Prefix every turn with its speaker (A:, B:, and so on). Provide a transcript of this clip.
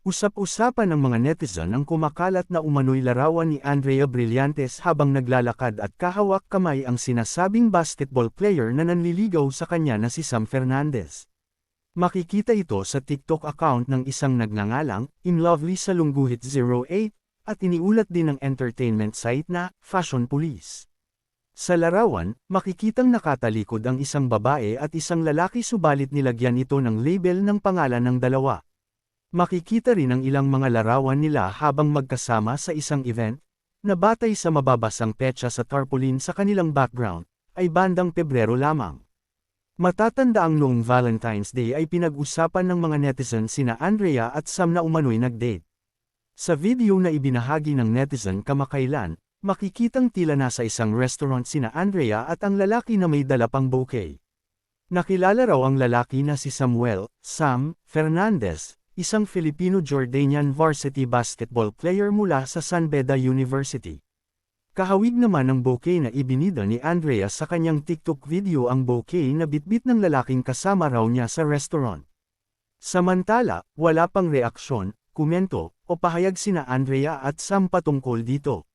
A: Usap-usapan ng mga netizen ang kumakalat na umano'y larawan ni Andrea Brillantes habang naglalakad at kahawak kamay ang sinasabing basketball player na nanliligaw sa kanya na si Sam Fernandez. Makikita ito sa TikTok account ng isang nagngangalang, In Lovely sa Lungguhit 08, at iniulat din ng entertainment site na, Fashion Police. Sa larawan, makikitang nakatalikod ang isang babae at isang lalaki subalit nilagyan ito ng label ng pangalan ng dalawa. Makikita rin ang ilang mga larawan nila habang magkasama sa isang event, na batay sa mababasang petsa sa tarpaulin sa kanilang background, ay bandang Pebrero lamang. Matatanda ang noong Valentine's Day ay pinag-usapan ng mga netizen sina Andrea at Sam na umano'y nag-date. Sa video na ibinahagi ng netizen kamakailan, makikitang tila nasa isang restaurant sina Andrea at ang lalaki na may dala pang bouquet. Nakilala raw ang lalaki na si Samuel, Sam, Fernandez, isang Filipino-Jordanian varsity basketball player mula sa San Beda University. Kahawig naman ng bouquet na ibinida ni Andrea sa kanyang TikTok video ang bouquet na bitbit ng lalaking kasama raw niya sa restaurant. Samantala, wala pang reaksyon, komento, o pahayag sina Andrea at Sam patungkol dito.